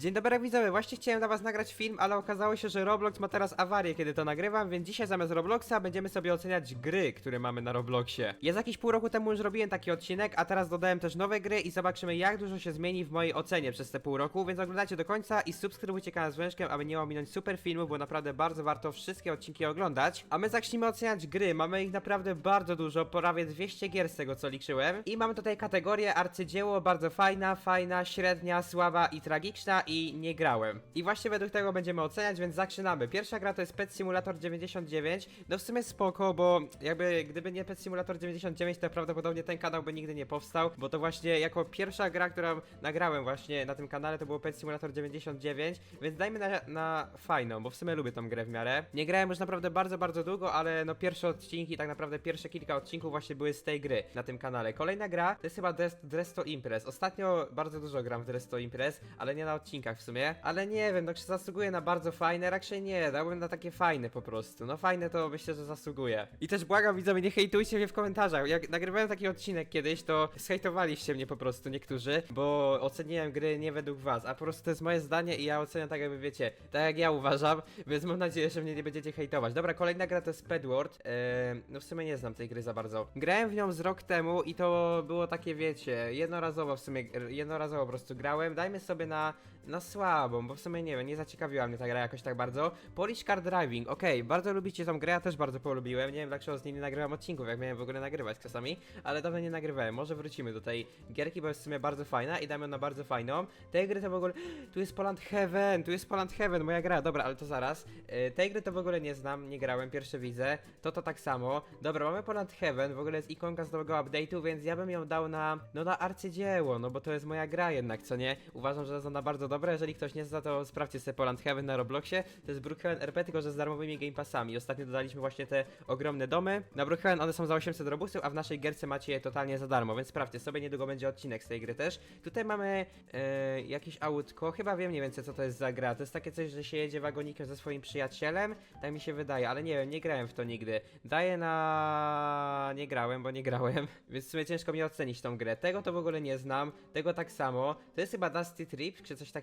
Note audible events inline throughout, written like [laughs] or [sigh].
Dzień dobry widzowie, właśnie chciałem dla was nagrać film, ale okazało się, że Roblox ma teraz awarię, kiedy to nagrywam, więc dzisiaj zamiast Robloxa będziemy sobie oceniać gry, które mamy na Robloxie. Ja z jakiś pół roku temu już robiłem taki odcinek, a teraz dodałem też nowe gry i zobaczymy jak dużo się zmieni w mojej ocenie przez te pół roku, więc oglądajcie do końca i subskrybujcie kanał z Wężkiem, aby nie ominąć super filmu, bo naprawdę bardzo warto wszystkie odcinki oglądać. A my zacznijmy oceniać gry, mamy ich naprawdę bardzo dużo, prawie 200 gier z tego co liczyłem. I mamy tutaj kategorię arcydzieło, bardzo fajna, fajna, średnia, słaba i tragiczna i nie grałem. I właśnie według tego będziemy oceniać, więc zaczynamy. Pierwsza gra to jest Pet Simulator 99. No w sumie spoko, bo jakby gdyby nie Pet Simulator 99, to prawdopodobnie ten kanał by nigdy nie powstał, bo to właśnie jako pierwsza gra, którą nagrałem właśnie na tym kanale, to było Pet Simulator 99, więc dajmy na, na fajną, bo w sumie lubię tą grę w miarę. Nie grałem już naprawdę bardzo, bardzo długo, ale no pierwsze odcinki, tak naprawdę pierwsze kilka odcinków właśnie były z tej gry na tym kanale. Kolejna gra to jest chyba Dress, Dress to Impress. Ostatnio bardzo dużo gram w Dress to Impress, ale nie na odcinkach w sumie. Ale nie wiem, no czy zasługuje na bardzo fajne? Raczej nie, dałbym na takie fajne po prostu. No fajne to myślę, że zasługuje. I też błagam widzowie, nie hejtujcie mnie w komentarzach. Jak nagrywałem taki odcinek kiedyś, to zhejtowaliście mnie po prostu niektórzy, bo oceniłem gry nie według was, a po prostu to jest moje zdanie i ja oceniam tak jakby wiecie, tak jak ja uważam, [laughs] więc mam nadzieję, że mnie nie będziecie hejtować. Dobra, kolejna gra to jest Pedward. Eee, no w sumie nie znam tej gry za bardzo. Grałem w nią z rok temu i to było takie wiecie, jednorazowo w sumie, jednorazowo po prostu grałem. Dajmy sobie na, na słabą, bo w sumie nie wiem, nie zaciekawiła mnie ta gra jakoś tak bardzo. Polish Car Driving, okej, bardzo lubicie tą grę, ja też bardzo polubiłem. Nie wiem dlaczego z niej nie nagrywam odcinków, jak miałem w ogóle nagrywać czasami, ale dawno nie nagrywałem. Może wrócimy do tej gierki, bo jest w sumie bardzo fajna i damy na bardzo fajną. Tej gry to w ogóle. Tu jest Poland Heaven, tu jest Poland Heaven, moja gra, dobra, ale to zaraz. Yy, tej gry to w ogóle nie znam, nie grałem, pierwsze widzę. To to tak samo. Dobra, mamy Poland Heaven, w ogóle jest ikonka z nowego update'u, więc ja bym ją dał na. No na arcydzieło, no bo to jest moja gra jednak, co nie? Uważam, że jest ona bardzo dobra. Jeżeli ktoś nie zna, to sprawdźcie sobie Poland Heaven na Robloxie. To jest Brookhaven RP, tylko że z darmowymi Game Passami. Ostatnio dodaliśmy właśnie te ogromne domy. Na Brookhaven one są za 800 robusów, a w naszej gierce macie je totalnie za darmo, więc sprawdźcie sobie, niedługo będzie odcinek z tej gry też. Tutaj mamy e, jakieś autko, chyba wiem mniej więcej co to jest za gra. To jest takie coś, że się jedzie wagonikiem ze swoim przyjacielem, tak mi się wydaje, ale nie wiem, nie grałem w to nigdy. Daję na... nie grałem, bo nie grałem, [laughs] więc w sumie ciężko mi ocenić tą grę. Tego to w ogóle nie znam, tego tak samo. To jest chyba Dusty Trip, czy coś takiego.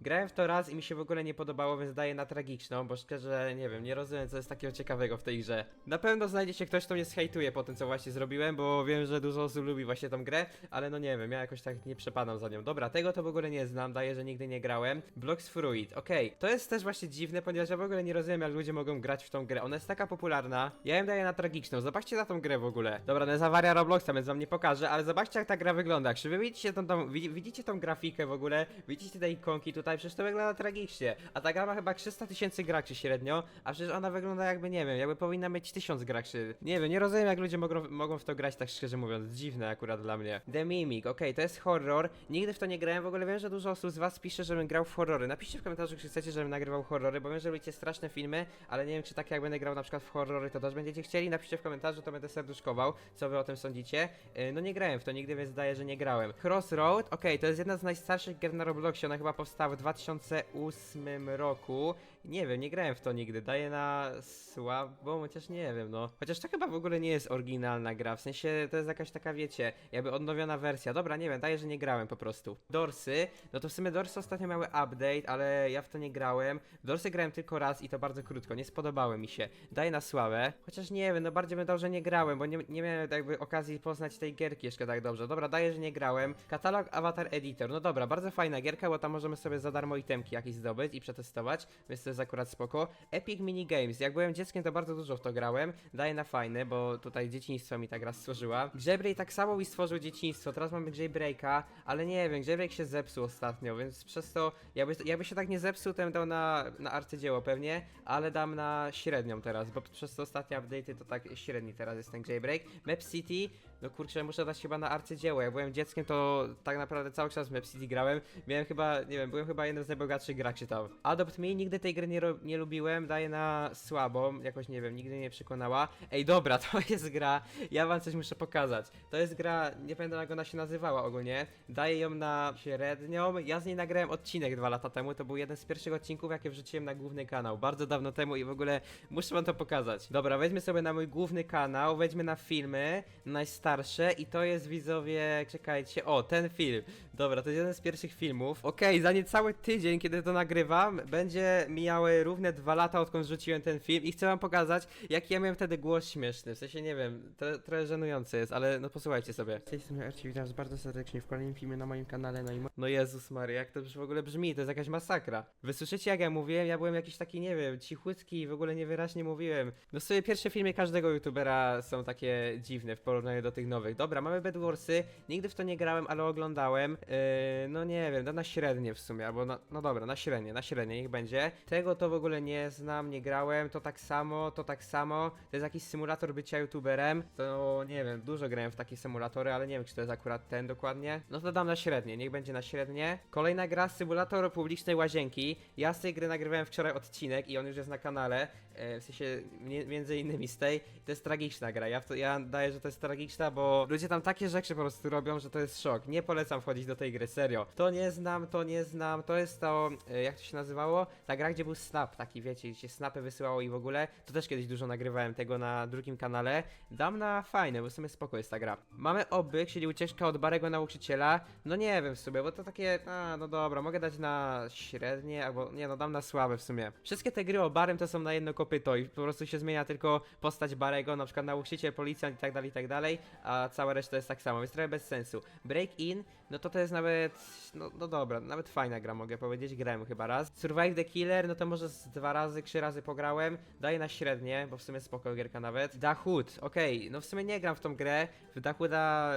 Grałem w to raz i mi się w ogóle nie podobało, więc daję na tragiczną, bo szczerze, nie wiem, nie rozumiem co jest takiego ciekawego w tej grze. Na pewno znajdzie się ktoś, kto mnie zhejtuje po tym, co właśnie zrobiłem, bo wiem, że dużo osób lubi właśnie tą grę, ale no nie wiem, ja jakoś tak nie przepadam za nią. Dobra, tego to w ogóle nie znam, daję, że nigdy nie grałem. Blocks Fruit, okej. To jest też właśnie dziwne, ponieważ ja w ogóle nie rozumiem, jak ludzie mogą grać w tą grę. Ona jest taka popularna. Ja ją daję na tragiczną. Zobaczcie na tą grę w ogóle. Dobra, to jest awaria Robloxa, więc wam nie pokażę, ale zobaczcie, jak ta gra wygląda. Czy wy widzicie tą, tą widzi- widzicie tą grafikę w ogóle? Widzicie te ikonki tutaj? Przecież to wygląda tragicznie. A ta gra ma chyba 300 tysięcy graczy średnio, a przecież ona wygląda jakby, nie wiem, jakby powinna mieć 1000 graczy. Nie wiem, nie rozumiem, jak ludzie mogą, mogą w to grać, tak szczerze mówiąc. Dziwne akurat dla mnie. The Mimic, okej, to jest horror. Nigdy w to nie grałem, w ogóle wiem, że dużo osób z was pisze, żebym grał w horrory. Napiszcie w komentarzu, czy chcecie, żebym nagrywał horrory, bo wiem, że lubicie straszne filmy, ale nie wiem, czy tak jak będę grał na przykład w horrory, to też będziecie chcieli. Napiszcie w komentarzu, to będę serduszkował, co wy o tym sądzicie. Yy, no nie grałem w to nigdy, więc zdaję, że nie grałem. Crossroad, okej, to jest jedna z najstarszych gier na Robloxie, ona chyba powstała w 2008 roku. Nie wiem, nie grałem w to nigdy, daję na słabą, chociaż nie wiem, no. Chociaż to chyba w ogóle nie jest oryginalna gra, w sensie to jest jakaś taka, wiecie, jakby odnowiona wersja. Dobra, nie wiem, daję, że nie grałem po prostu. Dorsy, no to w sumie Dorsy ostatnio miały update, ale ja w to nie grałem. W Dorsy grałem tylko raz i to bardzo krótko, nie spodobały mi się. Daję na sławę, chociaż nie wiem, no bardziej bym dał, że nie grałem, bo nie, nie miałem jakby okazji poznać tej gierki jeszcze tak dobrze. Dobra, daję, że nie grałem. Katalog Avatar Editor, no dobra, bardzo fajna gierka, bo tam możemy sobie za darmo itemki jakieś zdobyć i przetestować, więc to jest akurat spoko. Epic Mini Games, jak byłem dzieckiem, to bardzo dużo w to grałem. Daję na fajny, bo tutaj dzieciństwo mi ta gra stworzyła. Jailbreak tak samo mi stworzył dzieciństwo, teraz mamy Jailbreaka, ale nie wiem, Jailbreak się zepsuł ostatnio, więc przez to, jakby, jakby się tak nie zepsuł, to bym dał na, na arcydzieło pewnie, ale dam na średnią teraz, bo przez te ostatnie update'y to tak średni teraz jest ten Jailbreak. Map City, no kurczę, muszę dać chyba na arcydzieło. Jak byłem dzieckiem, to tak naprawdę cały czas w Map City grałem. Miałem chyba, nie wiem, byłem chyba jednym z najbogatszych graczy tam. Adopt Me, nigdy tej gry nie, ro- nie lubiłem, daję na słabą, jakoś nie wiem, nigdy mnie nie przekonała. Ej, dobra, [laughs] to jest gra, ja wam coś muszę pokazać. To jest gra, nie pamiętam jak ona się nazywała ogólnie, daję ją na średnią. Ja z niej nagrałem odcinek dwa lata temu, to był jeden z pierwszych odcinków, jakie wrzuciłem na główny kanał, bardzo dawno temu i w ogóle muszę wam to pokazać. Dobra, weźmy sobie na mój główny kanał, wejdźmy na filmy, najstarsze i to jest widzowie, czekajcie, o, ten film. Dobra, to jest jeden z pierwszych filmów. Okej, za niecały tydzień, kiedy to nagrywam, będzie mijały równe dwa lata, odkąd rzuciłem ten film i chcę wam pokazać, jaki ja miałem wtedy głos śmieszny. W sensie, nie wiem, to trochę żenujący jest, ale no posłuchajcie sobie. Z tej strony witam was bardzo serdecznie w kolejnym filmie na moim kanale, no i... mo- No Jezus Maria, jak to w ogóle brzmi, to jest jakaś masakra. Wy słyszycie, jak ja mówiłem? Ja byłem jakiś taki, nie wiem, cichutki i w ogóle niewyraźnie mówiłem. No sobie pierwsze filmy każdego youtubera są takie dziwne w porównaniu do tych nowych. Dobra, mamy Bedwarsy, nigdy w to nie grałem, ale oglądałem. Yy, no nie wiem, na średnie w sumie, albo na, no dobra, na średnie, na średnie, niech będzie. Tego to w ogóle nie znam, nie grałem, to tak samo, to tak samo. To jest jakiś symulator bycia youtuberem. To nie wiem, dużo grałem w takie symulatory, ale nie wiem, czy to jest akurat ten dokładnie. No to dam na średnie, niech będzie na średnie. Kolejna gra, symulator publicznej łazienki. Ja z tej gry nagrywałem wczoraj odcinek i on już jest na kanale. E, w sensie, między innymi z tej. To jest tragiczna gra. Ja, to, ja daję, że to jest tragiczna, bo ludzie tam takie rzeczy po prostu robią, że to jest szok. Nie polecam wchodzić do tej gry, serio. To nie znam, to nie znam. To jest to, e, jak to się nazywało? Ta gra, gdzie był snap, taki wiecie, gdzie się snapy wysyłało i w ogóle. To też kiedyś dużo nagrywałem tego na drugim kanale. Dam na fajne, bo w sumie spoko jest ta gra. Mamy obyk, czyli ucieczka od Barego nauczyciela. No nie wiem w sumie, bo to takie, a no dobra, mogę dać na średnie, albo nie no, dam na słabe w sumie. Wszystkie te gry o Barym to są na jedno kopyto i po prostu się zmienia tylko postać Barego, na przykład nauczyciel, policjant i tak dalej, i tak dalej, a cała reszta jest tak samo, więc trochę bez sensu. Break In, no to to jest nawet, no, no dobra, nawet fajna gra mogę powiedzieć, grałem chyba raz. Survive the Killer, no to może z dwa razy, trzy razy pograłem, daję na średnie, bo w sumie spoko gierka nawet. Hood, okej, no w sumie nie gram w tą grę, w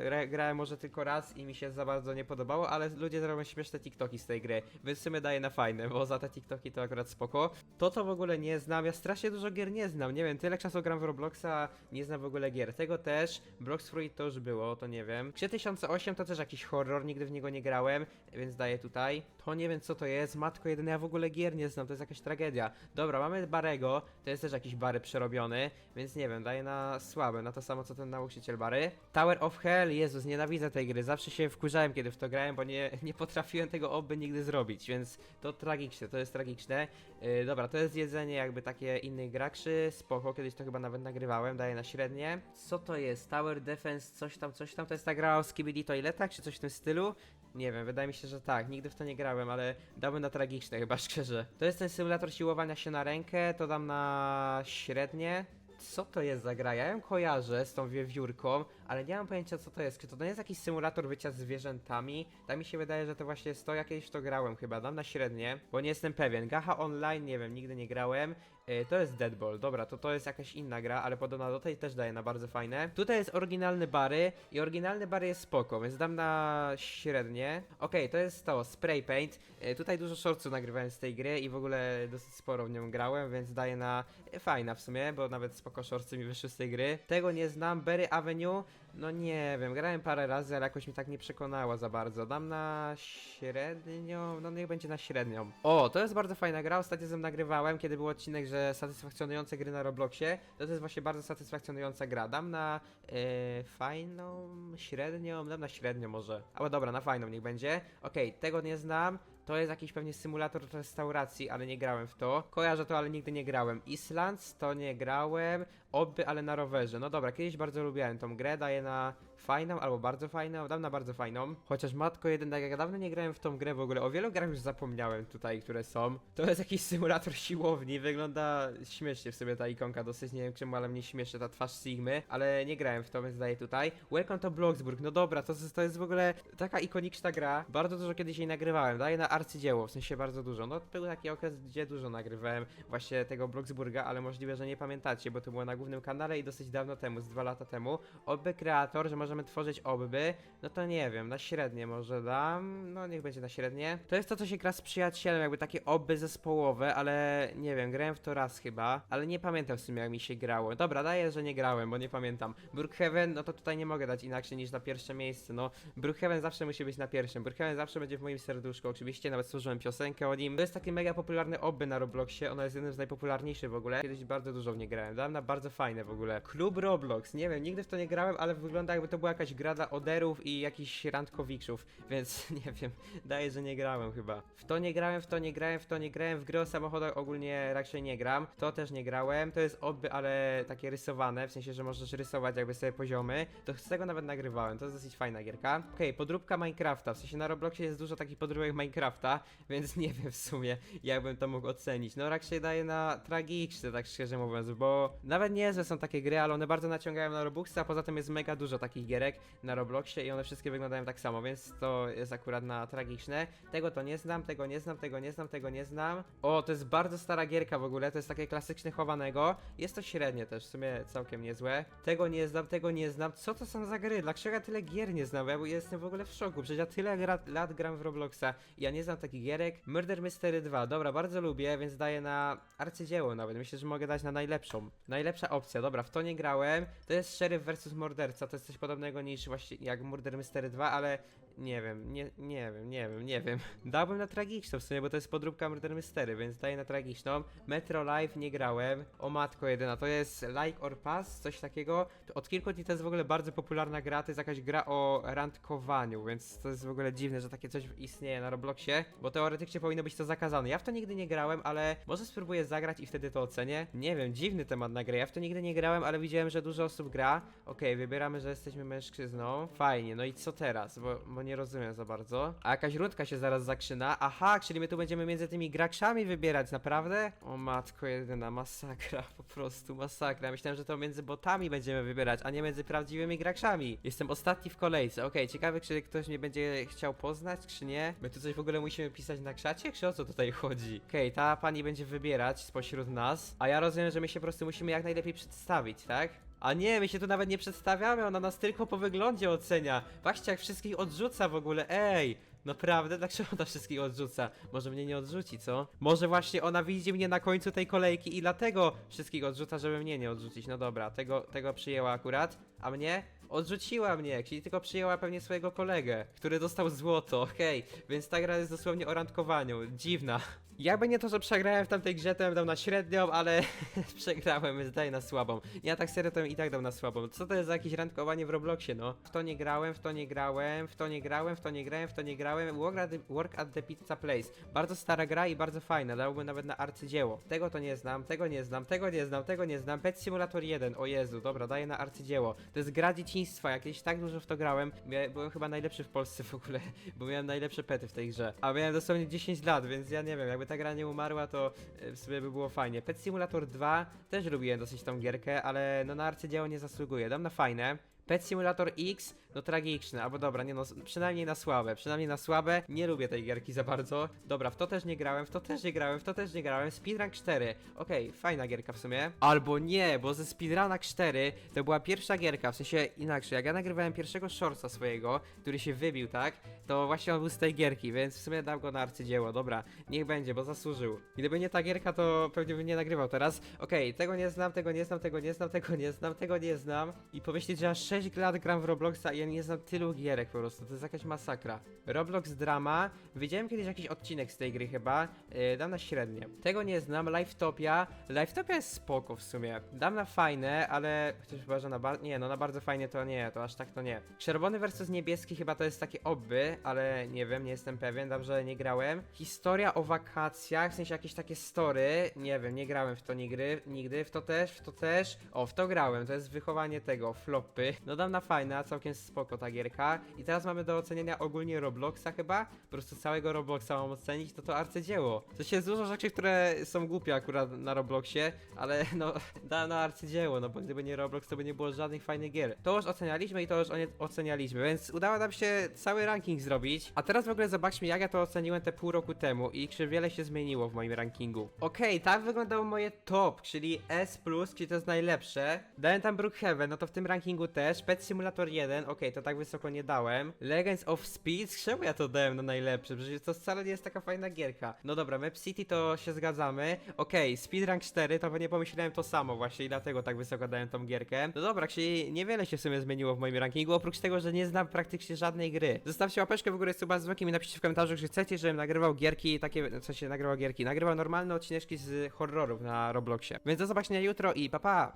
re- grałem może tylko raz i mi się za bardzo nie podobało, ale ludzie robią śmieszne TikToki z tej gry, więc w sumie daję na fajne, bo za te TikToki to akurat spoko. To to w ogóle nie znam, ja strasznie dużo gier nie znam, nie wiem, tyle czasu gram w Robloxa, nie znam w ogóle gier. Tego też, Blox Fruit to już było, to nie wiem. 3008 to też jakiś horror, nigdy w niego nie grałem, więc daję tutaj. To nie wiem co to jest, matko jedyne, ja w ogóle gier nie znam, to jest jakaś tragedia. Dobra, mamy Barego, to jest też jakiś Bary przerobiony, więc nie wiem, daję na słabe, na to samo co ten nauczyciel Bary. Tower of Hell, Jezus, nienawidzę tej gry, zawsze się wkurzałem kiedy w to grałem, bo nie, [laughs] nie potrafiłem tego oby nigdy zrobić, więc to tragiczne, to jest tragiczne. Yy, dobra, to jest jedzenie jakby takie innych graczy, spoko, kiedyś to chyba nawet nagrywałem, daję na średnie. Co to jest? Tower Defense, coś tam, coś tam, to jest ta gra o Skibidi Toiletach, czy coś w tym stylu? Nie wiem, wydaje mi się, że tak, nigdy w to nie grałem, ale dałbym na tragiczne chyba, [laughs] szczerze. To jest ten symulator siłowania się na rękę, to dam na średnie. Co to jest za gra? Ja ją kojarzę z tą wiewiórką, ale nie mam pojęcia co to jest. Czy to nie jest jakiś symulator bycia zwierzętami? Tak mi się wydaje, że to właśnie jest to, ja kiedyś w to grałem chyba, dam na średnie, bo nie jestem pewien. Gacha Online, nie wiem, nigdy nie grałem. Yy, to jest Deadball, dobra, to to jest jakaś inna gra, ale podobno do tej też daje na bardzo fajne. Tutaj jest oryginalny Bary i oryginalny Bary jest spoko, więc dam na średnie. Okej, to jest to, Spray Paint. Yy, tutaj dużo shortsów nagrywałem z tej gry i w ogóle dosyć sporo w nią grałem, więc daję na yy, fajna w sumie, bo nawet spoko shortsy mi wyszły z tej gry. Tego nie znam, Berry Avenue, no nie wiem, grałem parę razy, ale jakoś mi tak nie przekonała za bardzo. Dam na średnią, no niech będzie na średnią. O, to jest bardzo fajna gra, ostatnio z nagrywałem, kiedy był odcinek, że satysfakcjonujące gry na Robloxie. To, to jest właśnie bardzo satysfakcjonująca gra. Dam na e, fajną, średnią, dam na średnią może. Ale dobra, na fajną niech będzie. Okej, tego nie znam. To jest jakiś pewnie symulator restauracji, ale nie grałem w to. Kojarzę to, ale nigdy nie grałem. Islands to nie grałem. Oby, ale na rowerze. No dobra, kiedyś bardzo lubiłem tą grę, daję na fajną albo bardzo fajną. Dam na bardzo fajną. Chociaż matko jeden, tak jak ja dawno nie grałem w tą grę w ogóle. O wielu grach już zapomniałem tutaj, które są. To jest jakiś symulator [laughs] siłowni. Wygląda śmiesznie w sobie ta ikonka dosyć. Nie wiem czemu, ale mnie śmieszy ta twarz Sigmy. Ale nie grałem w to, więc daję tutaj. Welcome to Bloxburg. No dobra, to, to jest w ogóle taka ikoniczna gra. Bardzo dużo kiedyś jej nagrywałem. Daję na arcydzieło, w sensie bardzo dużo. No był taki okres, gdzie dużo nagrywałem właśnie tego Bloxburga, ale możliwe, że nie pamiętacie, bo to było na głównym kanale i dosyć dawno temu, z dwa lata temu. Obby kreator, że możemy tworzyć obby, no to nie wiem, na średnie może dam, no niech będzie na średnie. To jest to, co się gra z przyjacielem, jakby takie obby zespołowe, ale nie wiem, grałem w to raz chyba, ale nie pamiętam w sumie jak mi się grało. Dobra, daję, że nie grałem, bo nie pamiętam. Brookhaven, no to tutaj nie mogę dać inaczej niż na pierwsze miejsce, no. Brookhaven zawsze musi być na pierwszym. Brookhaven zawsze będzie w moim serduszku, oczywiście, nawet stworzyłem piosenkę o nim. To jest taki mega popularny obby na Robloxie, ona jest jednym z najpopularniejszych w ogóle. Kiedyś bardzo dużo w nie grałem, dałem na bardzo fajne w ogóle. Klub Roblox, nie wiem, nigdy w to nie grałem, ale wygląda jakby to to była jakaś gra dla oderów i jakichś randkowiczów, [laughs] więc nie wiem, daje, że nie grałem chyba. W to nie grałem, w to nie grałem, w to nie grałem, w gry o samochodach ogólnie raczej nie gram, to też nie grałem, to jest obby, ale takie rysowane, w sensie, że możesz rysować jakby sobie poziomy, to z tego nawet nagrywałem, to jest dosyć fajna gierka. Okej, podróbka Minecrafta, w sensie na Robloxie jest dużo takich podróbek Minecrafta, [laughs] więc nie wiem w sumie, jakbym to mógł ocenić. No raczej daje na tragiczne, tak szczerze mówiąc, bo nawet niezłe są takie gry, ale one bardzo naciągają na Robuxa, poza tym jest mega dużo takich gierek na Robloxie i one wszystkie wyglądają tak samo, więc to jest akurat na tragiczne. Tego to nie znam, tego nie znam, tego nie znam, tego nie znam. O, to jest bardzo stara gierka w ogóle, to jest takie klasyczne chowanego. Jest to średnie też, w sumie całkiem niezłe. Tego nie znam, tego nie znam. Co to są za gry? Dlaczego ja tyle gier nie znam? Ja jestem w ogóle w szoku, przecież ja tyle gra, lat gram w Robloxa i ja nie znam takich gierek. Murder Mystery 2, dobra, bardzo lubię, więc daję na arcydzieło nawet. Myślę, że mogę dać na najlepszą. Najlepsza opcja, dobra, w to nie grałem. To jest Sheriff vs Morderca, to jest coś podobnego niż właśnie jak Murder Mystery 2, ale nie wiem, nie, nie wiem, nie wiem, nie wiem. [laughs] Dałbym na tragiczną w sumie, bo to jest podróbka Murder Mystery, więc daję na tragiczną. Metro Live nie grałem. O matko jedyna, to jest Like or Pass, coś takiego. Od kilku dni to jest w ogóle bardzo popularna gra, to jest jakaś gra o randkowaniu, więc to jest w ogóle dziwne, że takie coś istnieje na Robloxie, bo teoretycznie powinno być to zakazane. Ja w to nigdy nie grałem, ale może spróbuję zagrać i wtedy to ocenię. Nie wiem, dziwny temat na grę. Ja w to nigdy nie grałem, ale widziałem, że dużo osób gra. Okej, wybieramy, że jesteśmy mężczyzną. Fajnie, no i co teraz? Bo, bo nie rozumiem za bardzo. A jakaś rundka się zaraz zakrzyna. Aha, czyli my tu będziemy między tymi graczami wybierać, naprawdę? O matko jedyna, masakra, po prostu masakra. Myślałem, że to między botami będziemy wybierać, a nie między prawdziwymi graczami. Jestem ostatni w kolejce. Okej, ciekawe, czy ktoś mnie będzie chciał poznać, czy nie. My tu coś w ogóle musimy pisać na krzacie, czy o co tutaj chodzi? Okej, ta pani będzie wybierać spośród nas, a ja rozumiem, że my się po prostu musimy jak najlepiej przedstawić, tak? A nie, my się tu nawet nie przedstawiamy, ona nas tylko po wyglądzie ocenia. Patrzcie, jak wszystkich odrzuca w ogóle, ej! Naprawdę? [laughs] Dlaczego ona wszystkich odrzuca? Może mnie nie odrzuci, co? Może właśnie ona widzi mnie na końcu tej kolejki i dlatego wszystkich odrzuca, żeby mnie nie odrzucić. No dobra, tego, tego przyjęła akurat. A mnie? Odrzuciła mnie, czyli tylko przyjęła pewnie swojego kolegę, który dostał złoto, okej. Więc ta gra jest dosłownie o randkowaniu. Dziwna. Jakby nie to, że przegrałem w tamtej grze, to bym dał na średnią, ale [laughs] przegrałem, więc daję na słabą. Ja tak serio to bym i tak dał na słabą. Co to jest za jakieś randkowanie w Robloxie, no? W to nie grałem, w to nie grałem, w to nie grałem, w to nie grałem, w to nie grałem. Work at the, work at the Pizza Place. Bardzo stara gra i bardzo fajna, dałbym nawet na arcydzieło. Tego to nie znam, tego nie znam, tego nie znam, tego nie znam. Pet Simulator 1, o Jezu, dobra, daję na arcydzieło. To jest gra dzieciństwa, jakieś tak dużo w to grałem. Mia- byłem chyba najlepszy w Polsce w ogóle, bo miałem najlepsze pety w tej grze. A miałem dosłownie 10 lat, więc ja nie wiem, jakby ta gra nie umarła, to e, w sobie by było fajnie. Pet Simulator 2 też lubiłem dosyć tą gierkę, ale no na arcydzieło nie zasługuje. Dam na fajne. Pet Simulator X, no tragiczne, albo dobra, nie no, przynajmniej na słabe, przynajmniej na słabe, nie lubię tej gierki za bardzo. Dobra, w to też nie grałem, w to też nie grałem, w to też nie grałem, Speedrun 4, okej, fajna gierka w sumie. Albo nie, bo ze Speedruna 4 to była pierwsza gierka, w sensie inaczej, jak ja nagrywałem pierwszego shortsa swojego, który się wybił, tak, to właśnie on był z tej gierki, więc w sumie dam go na arcydzieło, dobra, niech będzie, bo zasłużył. Gdyby nie ta gierka, to pewnie bym nie nagrywał teraz. Okej, tego nie znam, tego nie znam, tego nie znam, tego nie znam, tego nie znam. I pomyśleć, że ja 6 lat gram w Robloxa i ja nie znam tylu gierek po prostu, to jest jakaś masakra. Roblox Drama, widziałem kiedyś jakiś odcinek z tej gry chyba, yy, dam na średnie. Tego nie znam, Lifetopia, Lifetopia jest spoko w sumie. Dam na fajne, ale chociaż chyba, że na bardzo, nie no na bardzo fajnie to nie, to aż tak to nie. Czerwony versus niebieski chyba to jest takie obby, ale nie wiem, nie jestem pewien, dobrze nie grałem. Historia o wakacjach, w sensie jakieś takie story, nie wiem, nie grałem w to nigdy, nigdy, w to też, w to też. O, w to grałem, to jest wychowanie tego, floppy. No dam na fajna, całkiem spoko ta gierka. I teraz mamy do oceniania ogólnie Robloxa chyba, po prostu całego Robloxa mam ocenić, to to arcydzieło. To się jest dużo rzeczy, które są głupie akurat na Robloxie, ale [laughs] no, da na arcydzieło, no bo gdyby nie Roblox, to by nie było żadnych fajnych gier. To już ocenialiśmy i to już ocenialiśmy, więc udało nam się cały ranking zrobić. A teraz w ogóle zobaczmy, jak ja to oceniłem te pół roku temu i czy wiele się zmieniło w moim rankingu. Okej, tak wyglądało moje top, czyli S+, czyli to jest najlepsze. Dałem tam Brookhaven, no to w tym rankingu też. Pet Simulator 1, okej, to tak wysoko nie dałem. Legends of Speed, czemu ja to dałem na najlepsze? Przecież to wcale nie jest taka fajna gierka. No dobra, Map City to się zgadzamy. Okej, Speed Rank 4, to nie pomyślałem to samo właśnie i dlatego tak wysoko dałem tą gierkę. No dobra, czyli niewiele się w sumie zmieniło w moim rankingu, oprócz tego, że nie znam praktycznie żadnej gry. Zostawcie łapeczkę w górę suba z dzwonkiem i napiszcie w komentarzu, że chcecie, żebym nagrywał gierki takie, co się nagrywał gierki. Nagrywał normalne odcineczki z horrorów na Robloxie. Więc do zobaczenia jutro i pa pa!